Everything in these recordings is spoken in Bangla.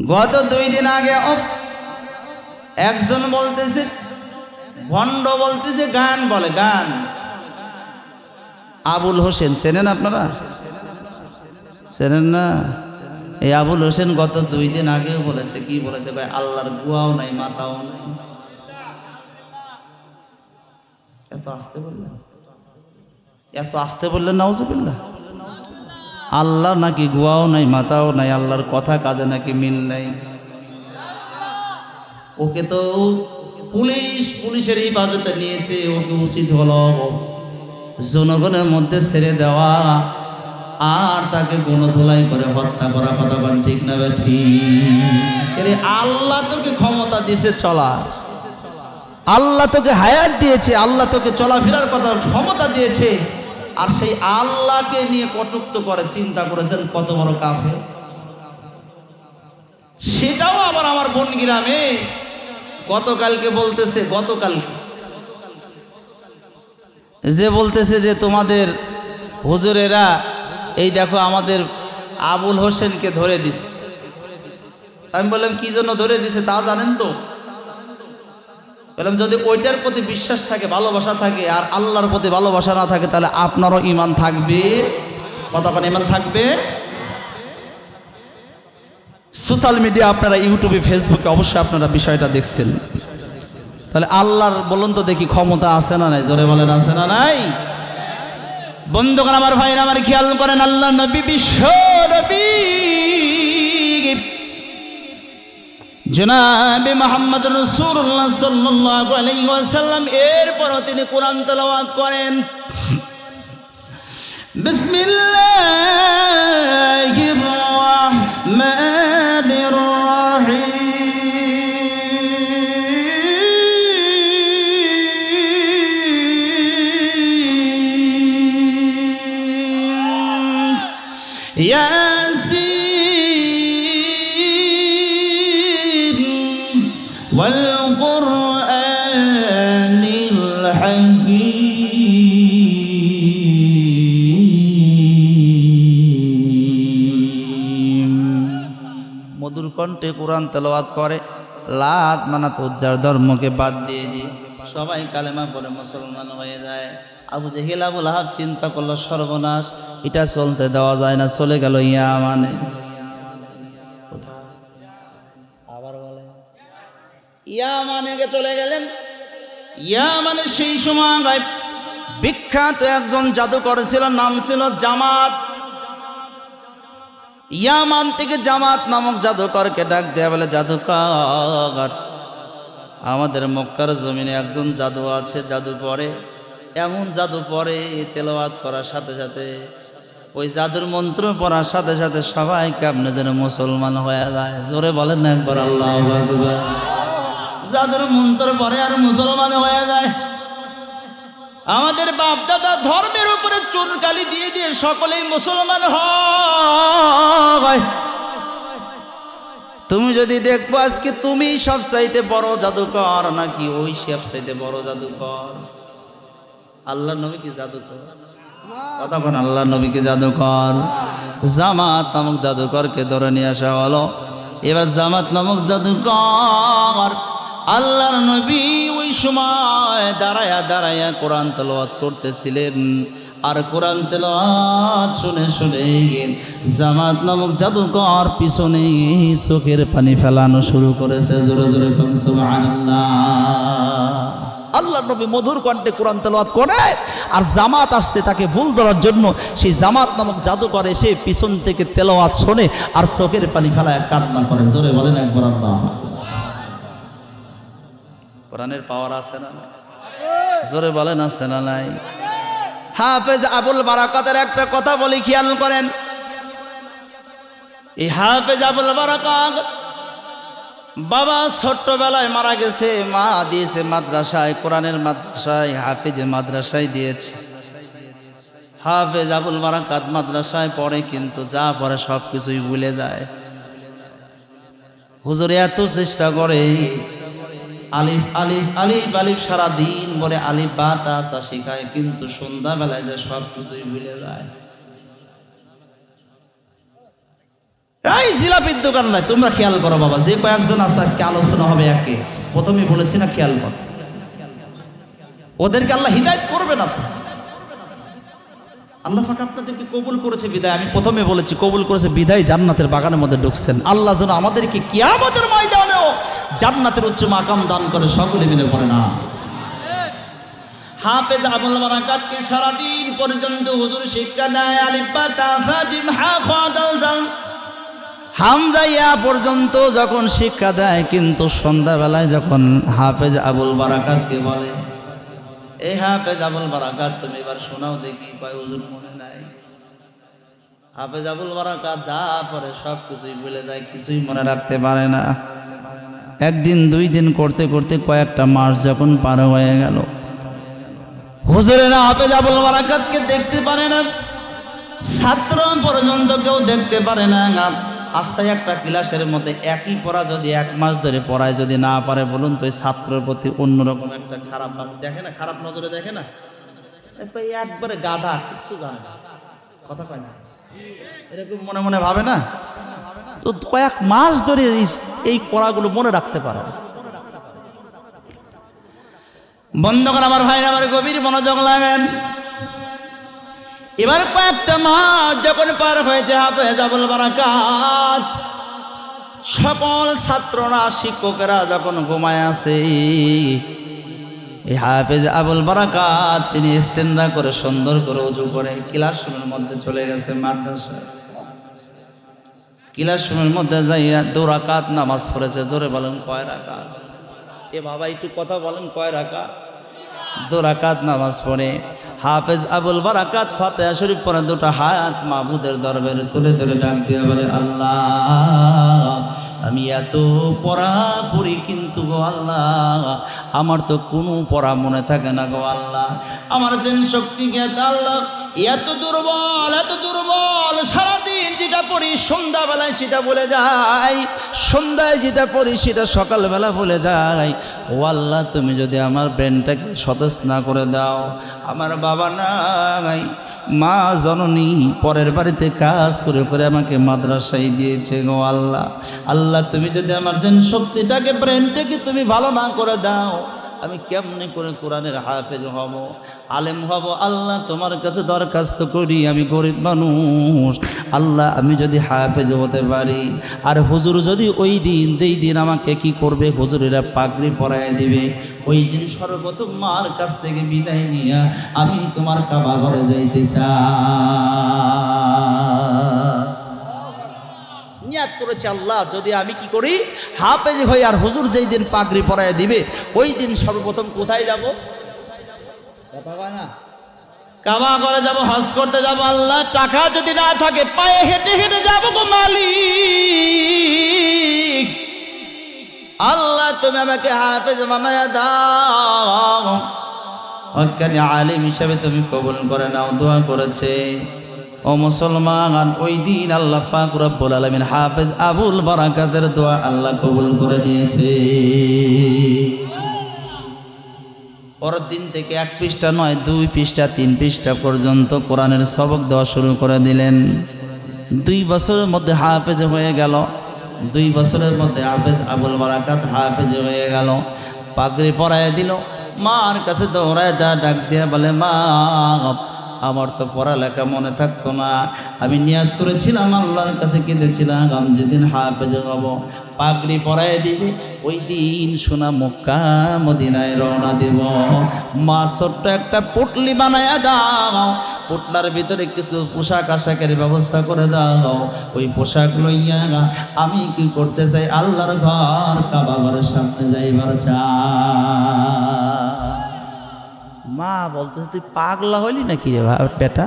গত দুই দিন আগে একজন বলতেছে, ভণ্ড বলতেছে, গান বলে, গান। আবুল হোসেন, চেনেন আপনারা? চেনেন না? এই আবুল হোসেন গত দুই দিন আগে বলেছে, কি বলেছে? ভাই আল্লাহর গুয়াও নাই মাতাও নাই। এত আসতে বললেন? এত আসতে বললেন, নাউজুবিল্লাহ। আল্লাহ নাকি গুয়াও নাই, মাথাও নাই, আল্লাহর কথা কাজে নাকি মিল নাই। ওকে তো পুলিশ, পুলিশের হেফাজতে নিয়েছে, ওকে উচিত হলো জনগণের মধ্যে ছেড়ে দেওয়া আর তাকে গণধোলাই করে হত্যা করা কথা বলেন ঠিক না ঠিক। আল্লাহ তোকে ক্ষমতা দিয়েছে চলা আল্লাহ তোকে হায়াত দিয়েছে, আল্লাহ তোকে চলাফেরার কথা ক্ষমতা দিয়েছে। আর সেই আল্লাহকে নিয়ে কটুক্ত করে, চিন্তা করেছেন কত বড় কাফে সেটাও আবার আমার বোন গ্রামে গতকালকে বলতেছে, গতকালকে। যে বলতেছে যে তোমাদের হুজুরেরা, এই দেখো আমাদের আবুল হোসেনকে ধরে দিছে। আমি বললাম, কি জন্য ধরে দিছে তা জানেন তো? বললাম, যদি ওইটার প্রতি বিশ্বাস থাকে, ভালোবাসা থাকে, আর আল্লাহর প্রতি ভালোবাসা না থাকে, তাহলে আপনারও ইমান থাকবে। কতক্ষণ ইমান থাকবে? সোশ্যাল মিডিয়া আপনারা ইউটিউবে, ফেসবুকে অবশ্যই আপনারা বিষয়টা দেখছেন। তাহলে আল্লাহর, বলুন তো দেখি ক্ষমতা আছে না নাই? জোরে বলেন, আছে না নাই? বন্ধুগণ, আমার ভাই আমার খেয়াল করেন, আল্লাহ নবী বিশ্ব নবী। জনাবে মোহাম্মদ রসুল্লাহ সাল্লাল্লাহু আলাইহি ওয়াসাল্লাম এরপরও তিনি কোরআন তেলাওয়াত করেন। বিসমিল্লাহির রহমানির কণ্ঠে কোরআন তেলাওয়াত করে। লাত মানাত উজ্জার ধর্মকে বাদ দিয়ে দিয়ে সবাই কালেমা পরে মুসলমান হয়ে যায়। আবু জেহেল আবুল আহাব চিন্তা করল, সর্বনাশ, এটা চলতে দেওয়া যায় না, চলে গেল ইয়া মানে বলে ইয়া মানে চলে গেলেন? ইয়া মানে সেই সময় বিখ্যাত একজন জাদুকর ছিল, নাম ছিল জামাত। ইয়ামান থেকে জামাত নামক জাদুকরকে ডাক দেয়া বলে, জাদুকর, আমাদের মক্কার জমিনে একজন জাদু আছে, জাদু পরে, এমন জাদু পরে তেলাওয়াত করার সাথে সাথে, ওই জাদুর মন্ত্র পড়ার সাথে সাথে সবাইকে আপনি যেন মুসলমান হয়ে যায়। জোরে বলেন একবার, আল্লাহ জাদুর মন্ত্র পরে আর মুসলমান হয়ে যায়। আমাদের বাপ দাদা ধর্মের উপরে চুনকালি দিয়ে দিয়ে সকলেই মুসলমান হয়। তুমি যদি দেখব আজকে তুমি সব চাইতে বড় জাদুকর, নাকি ওই সব চাইতে বড় জাদুকর? আল্লাহ নবী কি জাদুকর কতক্ষণ আল্লাহ নবীকে জাদুকর। জামাত নামক জাদুকরকে ধরে নিয়ে আসা হলো। এবার জামাত নামক জাদুকর আল্লাহর নবী ওই সময় দাঁড়ায়া দাঁড়ায়া কোরআন তেলাওয়াত করতেছিলেন। আর কোরআন তেলাওয়াত শুনে শুনে জামাত নামক জাদুকর পিছনে চোখের পানি ফেলানো শুরু করেছে। জোরে জোরে আল্লাহ নবী মধুর কণ্ঠে কোরআন তেলাওয়াত করে আর জামাত আসছে তাকে ভুল ধরার জন্য। সেই জামাত নামক জাদুকর এসে পিছন থেকে তেলাওয়াত শোনে আর চোখের পানি ফেলায় কান্না করে। জোরে বলেন একবার আল্লাহ কোরআনের পাওয়ার আছে না? জোরে বলেন, আছে না নাই? হাফেজ আবুল বারাকাতের একটা কথা বলি, খেয়াল করেন। এই হাফেজ আবুল বারাকাত বাবা ছোট্টবেলায় মারা গেছে, মা দিয়েছে মাদ্রাসায়, কোরআনের মাদ্রাসায়, হাফেজ মাদ্রাসায় দিয়েছে। হাফেজ আবুল বারাকাত মাদ্রাসায় পড়ে, কিন্তু যা পড়ে সব কিছুই ভুলে যায়। হুজুর এত চেষ্টা করে আলিফ আলিফ আলিফ আলিফ সারা দিন বলে আলিফ বা তাসা শেখায় কিন্তু সন্ধ্যাবেলায় যে সব কিছুই ভুলে যায়। এই জিলাপির দোকান নাই, তোমরা খেয়াল করো বাবা, যে কয়েকজন আছে আজকে আলোচনা হবে একে। প্রথমে বলেছি না খেয়াল কর। ওদেরকে আল্লাহ হিদায়ত করবে না। আল্লাহ পাক আপনাদেরকে কবুল করেছে বিদায়। আমি প্রথমে বলেছি, কবুল করেছে বিদায় জান্নাতের বাগানের মধ্যে ঢুকছেন। আল্লাহ যেন আমাদেরকে কিয়ামতের ময়দানেও জান্নাতের উচ্চ মাকাম দান করে সকলে মিলে পড়ে না। হাফেজ আবুল বারাকাতকে সারাদিন পর্যন্ত হুজুর শিক্ষা দেয়? তাফাজিম হামজাইয়া পর্যন্ত যখন শিক্ষা দেয়, কিন্তু সন্ধ্যাবেলায় যখন হাফেজ আবুল বারাকাতকে বলে এই হাফেজ আবুল বারাকাত, তুমি এবার শোনাও দেখি। কয়, হুজুর মনে নাই। হাফেজ আবুল বারাকাত যা পরে সব কিছুই দেয় কিছুই মনে রাখতে পারে না। একদিন, দুই দিন করতে করতে কয়েকটা মাস যখন পার হয়ে গেল। হুজুরেরা হাফেজ আবুল বারাকাতকে দেখতে পারে না। ছাত্র পর্যন্ত কেউ দেখতে পারে না। আচ্ছা একটা ক্লাসের মধ্যে একই পড়া যদি এক মাস ধরে পড়ায়, যদি না পারে বলুন তো ছাত্রের প্রতি অন্যরকম একটা খারাপ দেখে না? খারাপ নজরে দেখে না? একবারে গাধা কিছু জানে কথা কয় না। এরকম মনে মনে ভাবে না? তো কয়েক মাস ধরে এই- পড়াগুলো মনে রাখতে পারে না। বন্ধুগণ, আমার ভাই আমার গভীর মনোযোগ লাগেন। এবার কয়েকটা মাস যখন পার হয়েছে, হাফেজ আবুল বারাকাত, সকল ছাত্ররা, শিক্ষকেরা যখন ঘুমায় আছে এই হাফেজ আবুল বারাকাত, তিনি ইস্তেন্দা করে সুন্দর করে উজু করে ক্লাসরুমের মধ্যে চলে গেছে মাদ্রাসায়। ক্লাসরুমের মধ্যে যাইয়া দু রাকাত নামাজ পড়েছে, জোরে বলেন কয় রাকাত? এ বাবা, একটু কথা বলেন কয় রাকাত? দু রাকাত নামাজ পড়ে, হাফেজ আবুল বারাকাত ফাতেহা শরীফ পরে দুটো হাত মাহবুদের দরবারে তুলে তুলে ডাক দিয়ে বলে, আল্লাহ। আমি এত পড়া পড়ি কিন্তু গো আল্লাহ, আমার তো কোনো পড়া মনে থাকে না গো আল্লাহ। আমার যেন শক্তি জ্ঞাত আল্লাহ, এত দুর্বল এত দুর্বল, সারাদিন যেটা পড়ি, সন্ধ্যাবেলায় সেটা বলে যাই, সন্ধ্যায় যেটা পড়ি সেটা সকালবেলা বলে যাই। ও আল্লাহ, তুমি যদি আমার ব্রেনটাকে সতেজ না করে দাও, আমার বাবা নাই। মা জননী পরের বাড়িতে কাজ করে করে আমাকে মাদ্রাসায় দিয়েছে গো আল্লাহ। আল্লাহ, তুমি যদি আমার যেন শক্তিটাকে ব্রেনটাকে তুমি ভালো না করে দাও, আমি কেমনে করে কোরআনের হাফেজ হব? আলেম হব? আল্লাহ, তোমার কাছে দরখাস্ত করি, আমি গরিব মানুষ। আল্লাহ, আমি যদি হাফেজ হতে পারি, আর হুজুর যদি ওই দিন, যেই দিন আমাকে কি করবে, হুজুরেরা পাগড়ি পরায় দিবে। ওই দিন সর্বপ্রথম মার কাছ থেকে বিদায় নিয়ে আমি তোমার কাবা ঘরে যাইতে নিয়াত করেছে আল্লাহ যদি আমি কি করি হাফেজ হই আর হুজুর যেই দিন পাগড়ি পরায় দিবে ওই দিন সর্বপ্রথম কোথায় যাব? কথা কয় না? কাবা করে যাব হজ করতে যাব আল্লাহ টাকা যদি না থাকে পায়ে হেঁটে হেঁটে যাব গো মালিক। আল্লাহ, তুমি আমাকে হাফেজ বানায় দাও। হকানি আলিম হিসাবে তুমি কবুল করে নাও, দোয়া করেছে। ও মুসলমান, ওই দিন আল্লাহ ফাক রব্বুল আলামিন হাফেজ আবুল বারাকাতের দোয়া আল্লাহ কবুল করে নিয়েছে। পরের দিন থেকে এক পৃষ্ঠা নয়, দুই পৃষ্ঠা, তিন পৃষ্ঠা পর্যন্ত কোরআনের সবক দেওয়া শুরু করে দিলেন। দুই বছরের মধ্যে হাফেজ হয়ে গেল। দুই বছরের মধ্যে হাফেজ আবুল বারাকাত হাফেজ হয়ে গেল। পাগড়ি পরায় দিল। মার কাছে দৌড়ায় যা ডাক দিয়ে বলে, মা, আমার তো পড়ালেখা মনে থাকতো না। আমি নিয়াদ করেছিলাম, আল্লাহর কাছে কেঁদেছিলাম যেদিন হাফেজ হব পাগড়ি পরায় দিবে, ওই দিন সোনা মক্কা মদিনায় রওনা দেব। মা, ছোট্ট একটা পুটলি বানায়া দাও, পুটলার ভিতরে কিছু পোশাক আশাকের ব্যবস্থা করে দাও। ওই পোশাক লইয়া আমি কি করতে চাই? আল্লাহর ঘর কাবা ঘরের সামনে যাইবার চা। মা, বলতেছে, তুই পাগলা হইলি নাকি রে বেটা?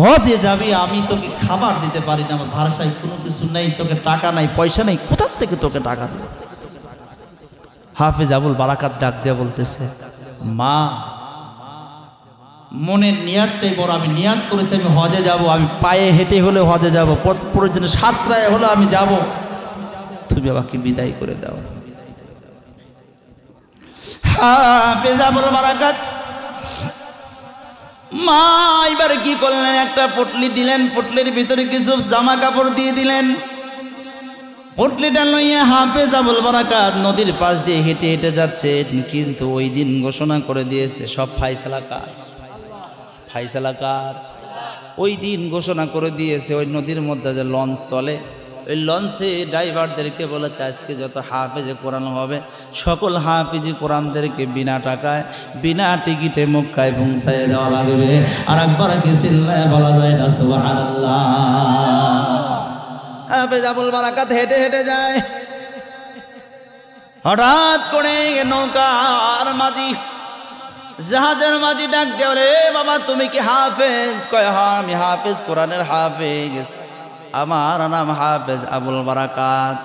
হজে যাবি, আমি তোকে খাবার দিতে পারি না, আমার ভাষায় কোনো কিছু নেই, তোকে টাকা নাই, পয়সা নেই কোথার থেকে তোকে টাকা দেব? হাফেজ আবুল বারাকাত ডাক দিয়ে বলতেছে, মা, মনের নিয়াতটাই বড়, আমি নিয়াত করেছি, আমি হজে যাব, আমি পায়ে হেঁটে হলে হজে যাব প্রয়োজনে সাতটায় হলে আমি যাব। তুমি আমাকে বিদায় করে দাও। হাফেজ আবুল বারাকাত মা, এবার কি করলেন? একটা পটলি দিলেন, পটলির ভিতরে কিছু জামা কাপড় দিয়ে দিলেন। পটলিটা লইয়া হাফেজ আবুল বারাকাত নদীর পাশ দিয়ে হেঁটে হেঁটে যাচ্ছে, কিন্তু ওই দিন ঘোষণা করে দিয়েছে, সব ফাইসালা কার? ফাইসালা কার? ওই দিন ঘোষণা করে দিয়েছে, ওই নদীর মধ্যে যে লঞ্চ চলে ওই লঞ্চে ড্রাইভারদেরকে বলেছে, আজকে যত হাফেজে কোরআন হবে, সকল হাফেজি কোরআনদেরকে বিনা টাকায়, বিনা টিকিটে মক্কায় পৌঁছায় দেওয়া লাগবে। আর একবার কি চিল্লায় বলা যায় না হাফেজ আবুল বারাকাত হেঁটে হেঁটে যায়। হঠাৎ করে নৌকার মাঝি, জাহাজের মাঝি ডাক দেও রে বাবা, তুমি কি হাফেজ? কয় হা আমি হাফেজ, কোরআনের হাফেজ। আমার নাম হাফেজ আবুল বারাকাত।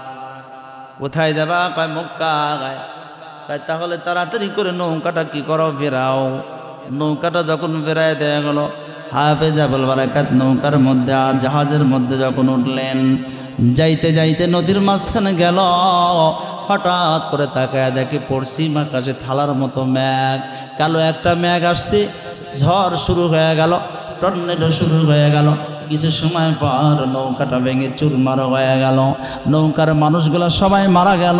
কোথায় যাবা কয় মক্কা, গায় তাহলে তাড়াতাড়ি করে নৌকাটা কি করো, ফেরাও। নৌকাটা যখন ফেরায় দেয়া গেল, হাফেজ আবুল বারাকাত নৌকার মধ্যে আর জাহাজের মধ্যে যখন উঠলেন, যাইতে যাইতে নদীর মাঝখানে গেল। হঠাৎ করে তাকায় দেখে পশ্চিম আকাশে থালার মতো ম্যাঘ কালো একটা ম্যাঘ আসছে, ঝড় শুরু হয়ে গেল, টর্নেডো শুরু হয়ে গেল। কিছু সময় পর নৌকাটা ভেঙে চুরমার হয়ে গেল। নৌকার মানুষগুলো সবাই মারা গেল।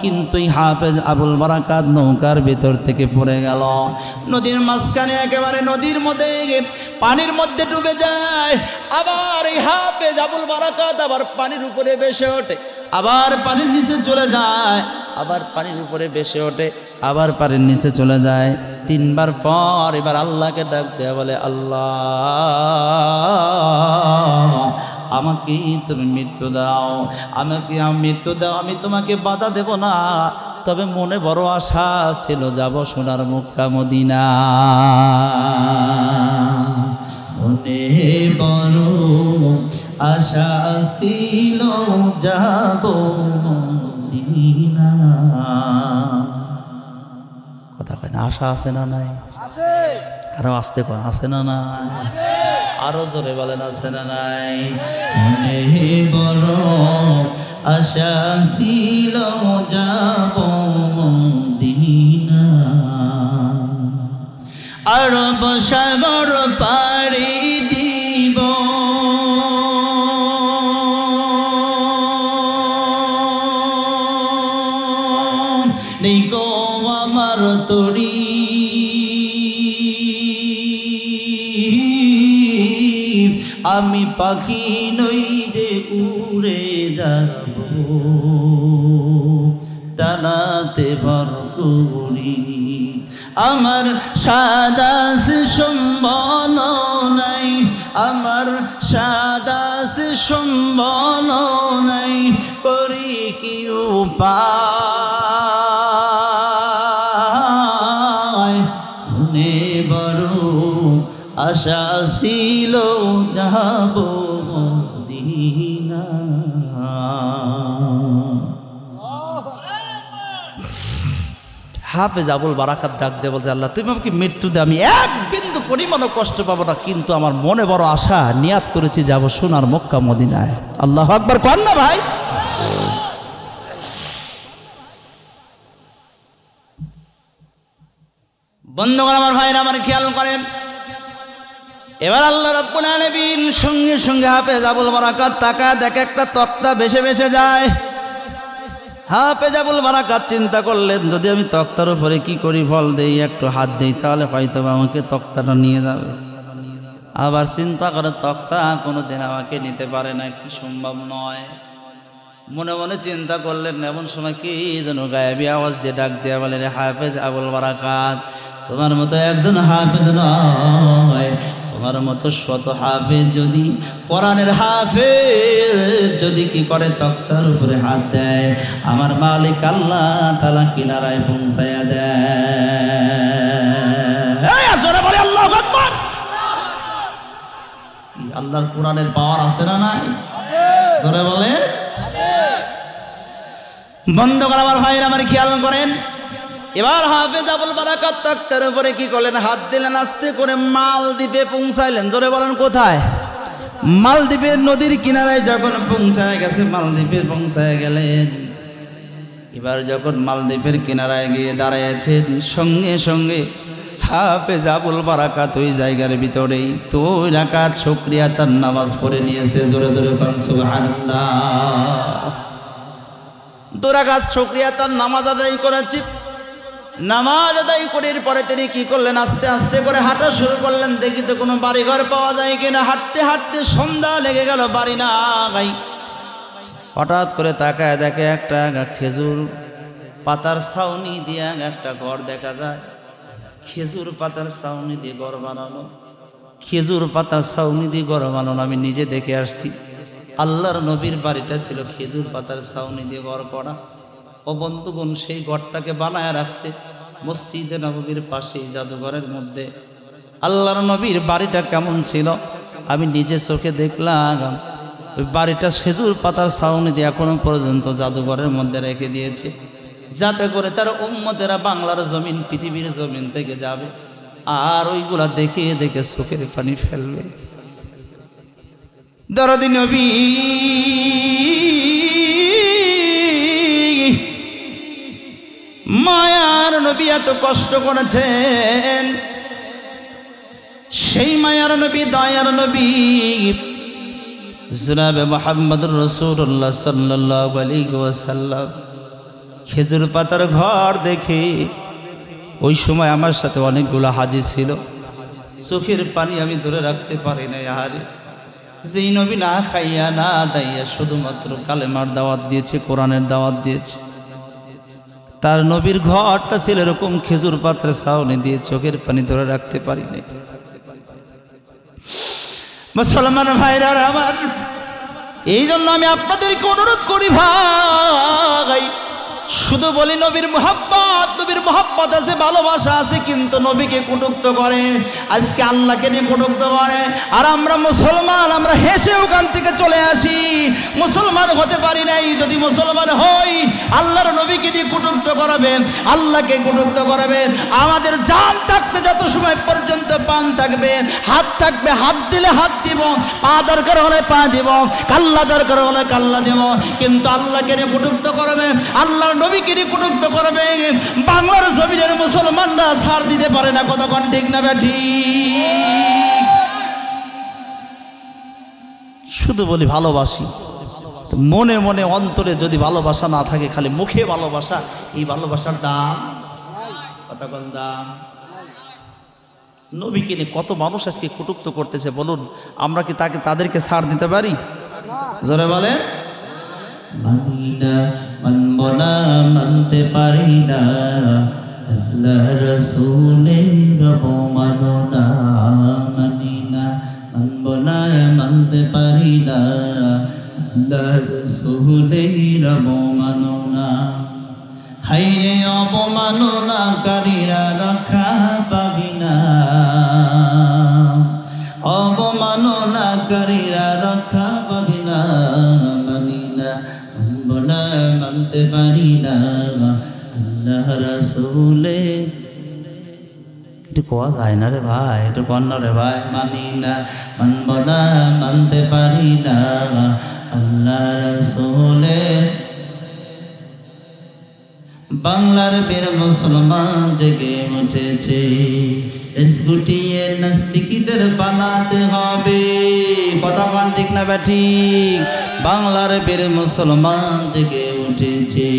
কিন্তু হাফেজ আবুল বারাকাত নৌকার ভিতর থেকে পড়ে গেল। নদীর মাঝখানে একেবারে নদীর মধ্যে, পানির মধ্যে ডুবে যায়। আবার এই হাফেজ আবুল বারাকাত আবার পানির উপরে বেসে ওঠে। আবার পানির নিচে চলে যায়। আবার পানির উপরে বেসে ওঠে, আবার পানির নিচে চলে যায়। তিনবার পর এবার আল্লাহকে ডাক দেয়া বলে, আল্লাহ, আমাকে তুমি মৃত্যু দাও, আমাকে আমি মৃত্যু দাও, আমি তোমাকে বাধা দেব না। তবে মনে বড় আশা ছিল, যাব সোনার মুক্কা মদিনা মনে বড় আশা ছিল, যাব মদিনা। কথা কয় না আশা আছে না নাই? আরও আসতে কয় আছে না নাই? আরও জোরে বলেন আছে না নাই? মনে বড় আশা ছিল যাব মদিনা। আরব সাগর পাড়ি নেই গো আমার তরি। আমি পাখি নই যে উড়ে যাব। টানাতে ভর করি। আমার সাদাস সম্বল নাই। আমার সাদাস সম্বল নাই। করি কি উপায়? ছিল যাব মদিনা। হাফেজ আবুল বারাকাত ডাক দে বলতে, আল্লাহ, তুমি আমাকে মৃত্যু দে আমি এক বিন্দু পরিমাণও কষ্ট পাবো না, কিন্তু আমার মনে বড় আশা, নিয়াত করেছি যাব সোনার মক্কা মদিনায়। আল্লাহ আকবার, কর না ভাই। বন্ধুগণ, আমার ভাইরা আমার খেয়াল করেন এবার আল্লাহ রব্বুল আলামিন সঙ্গে সঙ্গে হাফেজ আবুল বারাকাত টাকা দেখে একটা তক্তা বেশে বেশে যায়। হাফেজ আবুল বারাকাত চিন্তা করলেন, যদি আমি তক্তার উপরে কি করি, ফল দেই, একটু হাত দেই, তাহলে হয়তো আমাকে তক্তাটা নিয়ে যাবে। আবার চিন্তা করে, তক্তা কোনোদিন আমাকে নিতে পারে না, কি সম্ভব নয়। মনে মনে চিন্তা করলেন, এমন সময় কি যেন গায়েবী আওয়াজ দিয়ে ডাক দেওয়া বলে, রে হাফেজ আবুল বারাকাত, তোমার মতো একজন হাফেজ নয়। তোমার মতো শত হাফেজ যদি, কোরআনের হাফেজ যদি কি করে তক্তার উপরে হাত দেয়? আমার মালিক আল্লাহ তালা কিনারায় পৌঁছায়া দেয়। আল্লাহর কোরআনের পাওয়ার আছে না নাই? জোরে বলে। বন্ধ করা আমার ভাইরা আমার খেয়াল করেন এবার হাফেজ আবুল বারাকাত তক্তার উপরে কি করলেন? হাত দিলেন, আস্তে করে মালদ্বীপে পৌঁছাইলেন। জোরে বলেন, কোথায়? মালদ্বীপের নদীর কিনারায় যখন পৌঁছায় গেছে, মালদ্বীপে পৌঁছায় গেলেন। এবার যখন মালদ্বীপের কিনারায় গিয়ে দাঁড়িয়েছেন সঙ্গে সঙ্গে হাফেজ আবুল বারাকাত ওই জায়গার ভিতরেই তুই রাকাত শুক্রিয়া তার নামাজ পড়ে নিয়েছে। জোরে জোরে সুবহানাল্লাহ। দুরাকাত শুক্রিয়া তার নামাজ আদায় করেছি নামাজ আদায় করির পরে তিনি কি করলেন? আস্তে আস্তে করে হাঁটা শুরু করলেন। দেখি তো কোনো বাড়িঘর পাওয়া যায় কিনা। হাঁটতে হাঁটতে সন্ধ্যা লেগে গেল, বাড়ি না গাই হঠাৎ করে তাকায় দেখে একটা খেজুর পাতার ছাউনি দিয়ে একটা ঘর দেখা যায়। খেজুর পাতার ছাউনি দিয়ে ঘর বানানো খেজুর পাতার ছাউনি দিয়ে ঘর বানানো আমি নিজে দেখে আসছি, আল্লাহর নবীর বাড়িটা ছিল খেজুর পাতার ছাউনি দিয়ে ঘর করা। ও বন্ধুগণ সেই ঘরটাকে বানায় রাখছে। মসজিদে নবীর পাশেই জাদুঘরের মধ্যে। আল্লাহর নবীর বাড়িটা কেমন ছিল? আমি নিজে চোখে দেখলাম। ওই বাড়িটা সেজুর পাতার ছাউনি দিয়ে এখনও পর্যন্ত জাদুঘরের মধ্যে রেখে দিয়েছে। যাতে করে তার উম্মতেরা বাংলার জমিন, পৃথিবীর জমিন থেকে যাবে। আর ওইগুলা দেখে দেখে চোখের পানি ফেলবে। দরদি নবী মায়ার নবী এত কষ্ট করেছেন। সেই মায়ার নবী, দয়ার নবী জুনাবে মোহাম্মদ রসুল্লাহ সাল্লাহ আলী খেজুর পাতার ঘর দেখে ওই সময় আমার সাথে অনেকগুলো হাজি ছিল। চোখের পানি আমি ধরে রাখতে পারি না আহারে। যেই নবী না খাইয়া না দাইয়া শুধুমাত্র কালেমার দাওয়াত দিয়েছে, কোরআনের দাওয়াত দিয়েছে। তার নবীর ঘরটা ছিল এরকম খেজুর পাত্রে সাউনি দিয়ে চোখের পানি ধরে রাখতে পারি না মুসলমান ভাইরার আমার এই জন্য আমি আপনাদেরকে অনুরোধ করি ভাই শুধু বলি নবীর মোহাব্বত নবীর মোহাব্বত আছে ভালোবাসা আছে কিন্তু নবীকে কুটুক্ত করে। আজকে আল্লাহকে নিয়ে কুটুক্ত করে। আর আমরা মুসলমান, আমরা হেসে ওখান থেকে চলে আসি। মুসলমান হতে পারি নাই, যদি মুসলমান হই, আল্লাহর নবীকে দিয়ে কুটুক্ত করাবে, আল্লাহকে কুটুক্ত করাবে। আমাদের জান থাকতে যত সময় পর্যন্ত পান থাকবে, হাত থাকবে, হাত দিলে হাত দিব, পা দরকার হলে পা দিব, কাল্লা দরকার হলে কাল্লা দিব। কিন্তু আল্লাহকে নিয়ে কুটুক্ত করবে, আল্লাহর নবীকে কুটুক্ত করবে বাংলার জমিনের মুসলমানরা ছাড় দিতে পারে না, কতক্ষণ ঠিক না ব্যাঠি শুধু বলি ভালোবাসি। মনে মনে অন্তরে যদি ভালোবাসা না থাকে, খালি মুখে ভালোবাসা, এই ভালোবাসার দাম? কতক্ষণ দাম? নবীকে নিয়ে কত মানুষ আজকে কটুক্ত করতেছে, বলুন, আমরা কি তাকে, তাদেরকে ছাড় দিতে পারি? জোরে বলে মানব না মানতে পারি না। আল্লাহ রসুলের অবমাননা মানি না। মানব না, মানতে পারি না। আল্লাহ রসুলের অবমাননা। হাইরে অবমাননাকারীরা রক্ষা পাবি না। অবমাননাকারীরা রক্ষা পারি না আল্লাহ রসুলে। এটা কোয়া যায় না রে ভাই এটা রে ভাই, মানি না, মানব না, মানতে পারি না আল্লাহ রসুলে। বাংলার বীর মুসলমান জেগে উঠেছে স্কুটিয়ে নাস্তিকিদের পালাতে হবে। কথা ঠিক না ব্যাঠিক বাংলার বীর মুসলমান জেগে উঠেছে।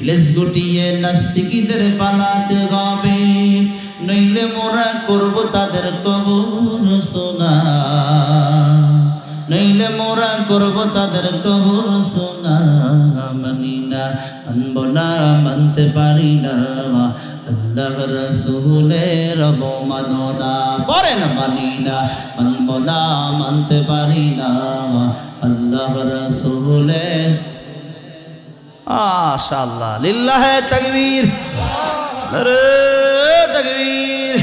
লেসগুটিয়ে নাস্তিকিদের পালাতে হবে নইলে মোরা করব তাদের কবর সোনা। নইলে মোরা করব তাদের কবর সোনা। মানি না মানব না, মানতে পারি না। আল্লাহ রসুলের অবমাননা। না মানি না মানব না, মানতে পারি না। আল্লাহ রসুলের আশাল্লাহ লিল্লাহে তাকবীর। তাকবীর।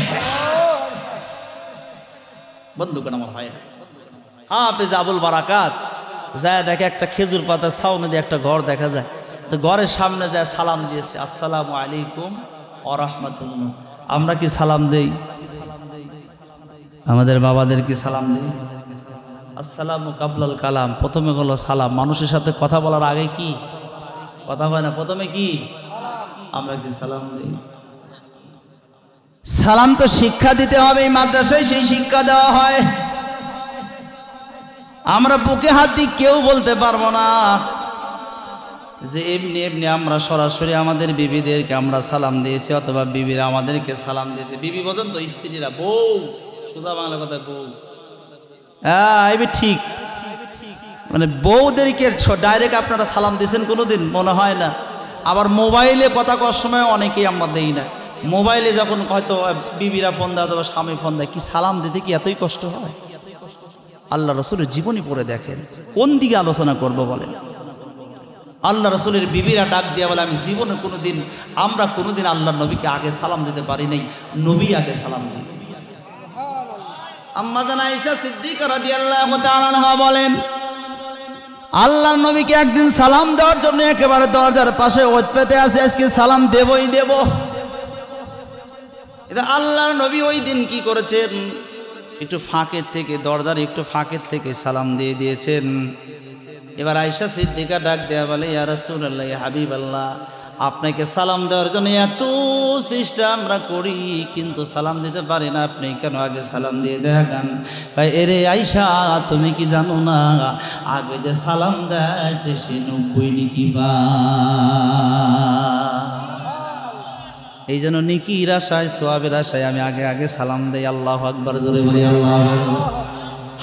বন্ধুগণ আমার ভাই হাফেজ আবুল বারাকাত, যায় দেখে একটা খেজুর পাতা, ছাউনি দিয়ে একটা ঘর দেখা যায়। তো ঘরের সামনে যায় সালাম দিয়েছে, আসসালামু আলাইকুম আরহামাতুল্লাহ আমরা কি সালাম দেই? আমাদের বাবাদের কি সালাম দেই? আসসালাম কাবলাল কালাম, প্রথমে হলো সালাম। মানুষের সাথে কথা বলার আগে কি? কথা হয় না। প্রথমে কি? আমরা কি সালাম দিই। সালাম তো শিক্ষা দিতে হবে এই মাদ্রাসায়, সেই শিক্ষা দেওয়া হয়। আমরা বুকে হাত দিয়ে কেউ বলতে পারব না যে এমনি এমনি আমরা সরাসরি আমাদের বিবিদেরকে আমরা সালাম দিয়েছি অথবা বিবিরা আমাদেরকে সালাম দিয়েছে। বিবি বোঝেন তো, স্ত্রীরা বউ। সোজা বাংলা কথা বউ। হ্যাঁ এবার ঠিক। মানে বউদেরকে ডাইরেক্ট আপনারা সালাম দিয়েছেন কোনো দিন মনে হয় না। আবার মোবাইলে কথা করার সময় অনেকেই আমরা দেই না। মোবাইলে যখন হয়তো বিবিরা ফোন দেয় অথবা স্বামী ফোন দেয়, কি সালাম দিতে কি এতই কষ্ট হয়? আল্লাহ রসুলের জীবনী পড়ে দেখেন, কোন দিকে আলোচনা করব বলেন? আল্লাহ রসুলের বিবিরা ডাক দিয়া বলে, আমি জীবনে কোনো দিন আমরা কোনো দিন আল্লাহ নবীকে আগে সালাম দিতে পারি নাই, নবী আগে সালাম দিই। আম্মা জানা ঈশা সিদ্দিক রাদিয়াল্লাহু তাআলা বলেন আল্লাহ নবীকে একদিন সালাম দেওয়ার জন্য একেবারে দরজার পাশে ওত পেতে আছে আজকে সালাম দেবই দেব। এটা আল্লাহর নবী ওই দিন কি করেছেন? একটু ফাঁকের থেকে, দরজার একটু ফাঁকের থেকে সালাম দিয়ে দিয়েছেন। এবার আয়সা সিদ্দিকা ডাক দেয়া বলে ইয়ারসুল আল্লাহ হাবিব আল্লাহ আপনাকে সালাম দেওয়ার জন্য এত চেষ্টা আমরা করি, কিন্তু সালাম দিতে পারি না। আপনি কেন আগে সালাম দিয়ে দেখান? ভাই, এরে আয়সা তুমি কি জানো না? আগে যে সালাম দেয়, সে নব্বই নাকি বা এই জন্য নিকির আশায়, সোয়াবের আশায় আমি আগে আগে সালাম দেই, আল্লাহ আকবর, জোরে বলি, আল্লাহ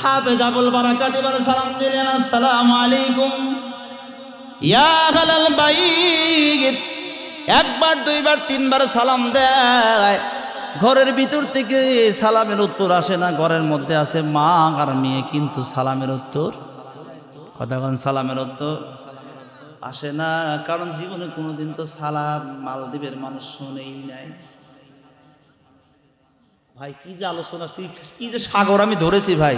হাফেজ আবুল বারাকাত, এবার সালাম দিলেন, আসসালামু আলাইকুম। ইয়া হালাল বাইত একবার, দুইবার, তিনবার সালাম দেয়। ঘরের ভিতর থেকে সালামের উত্তর আসে না, ঘরের মধ্যে আছে মা আর মেয়ে, কিন্তু সালামের উত্তর? কতক্ষণ সালামের উত্তর? আসে না, কারণ জীবনে কোনোদিন তো সালাম মালদ্বীপের মানুষ শুনেই নাই। ভাই, কি যে আলোচনা, কি যে সাগর আমি ধরেছি ভাই।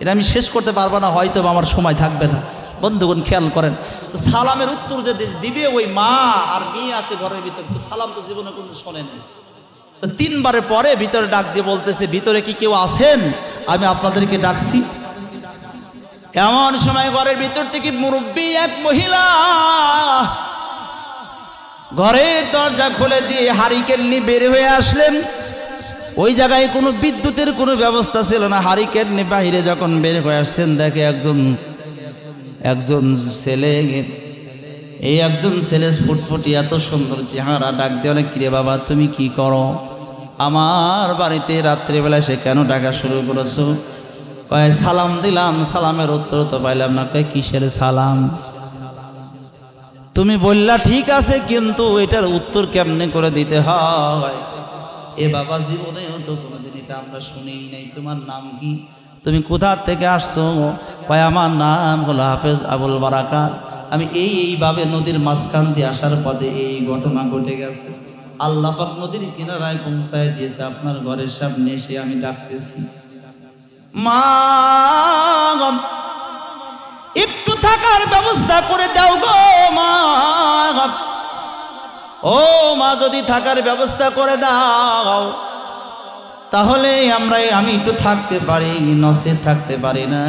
এটা আমি শেষ করতে পারব না হয়তো আমার সময় থাকবে না। বন্ধুগণ, খেয়াল করেন, সালামের উত্তর যদি দিবে, ওই মা আর মেয়ে আছে ঘরের ভিতরে, তো সালাম তো জীবনে কোনো শোনেনি তিনবারের পরে ভিতরে ডাক দিয়ে বলতেছে, ভিতরে কি কেউ আছেন? আমি আপনাদেরকে ডাকছি। এমন সময় ঘরের ভিতর থেকে মুরব্বী এক মহিলা ঘরের দরজা খুলে দিয়ে হারিকেল নিয়ে বের হয়ে আসলেন। ওই জায়গায় কোনো বিদ্যুতের কোনো ব্যবস্থা ছিল না। হারিকেল নিয়ে বাহিরে যখন বের হয়ে আসছেন, দেখে একজন একজন ছেলে, এই একজন ছেলে ফুটফুটি এত সুন্দর চেহারা, ডাক অনেক, কিরে বাবা, তুমি কি করো? আমার বাড়িতে রাত্রিবেলা সে কেন ডাকা শুরু করেছ? কয়, সালাম দিলাম, সালামের উত্তর তো পাইলাম না। কয়, কিসের সালাম? তুমি বললা, ঠিক আছে, কিন্তু এটার উত্তর কেমনে করে দিতে হয়? এ বাবা, জীবনেও তো কোনোদিন এটা আমরা শুনেই নাই। তোমার নাম কি? তুমি কোথা থেকে আসছো? ভাই আমার নাম হলো হাফেজ আবুল বারাকাত আমি এই এইভাবে নদীর মাঝখান দিয়ে আসার পথে এই ঘটনা ঘটে গেছে। আল্লাহ পাক নদীর কিনারায় পৌঁছায় দিয়েছে, আপনার ঘরের সামনে এসে আমি ডাকতেছি। মা একটু থাকার ব্যবস্থা করে দাও গো মা ও মা, যদি থাকার ব্যবস্থা করে দাও। তাহলে আমরা আমি একটু থাকতে পারি নসে থাকতে পারি না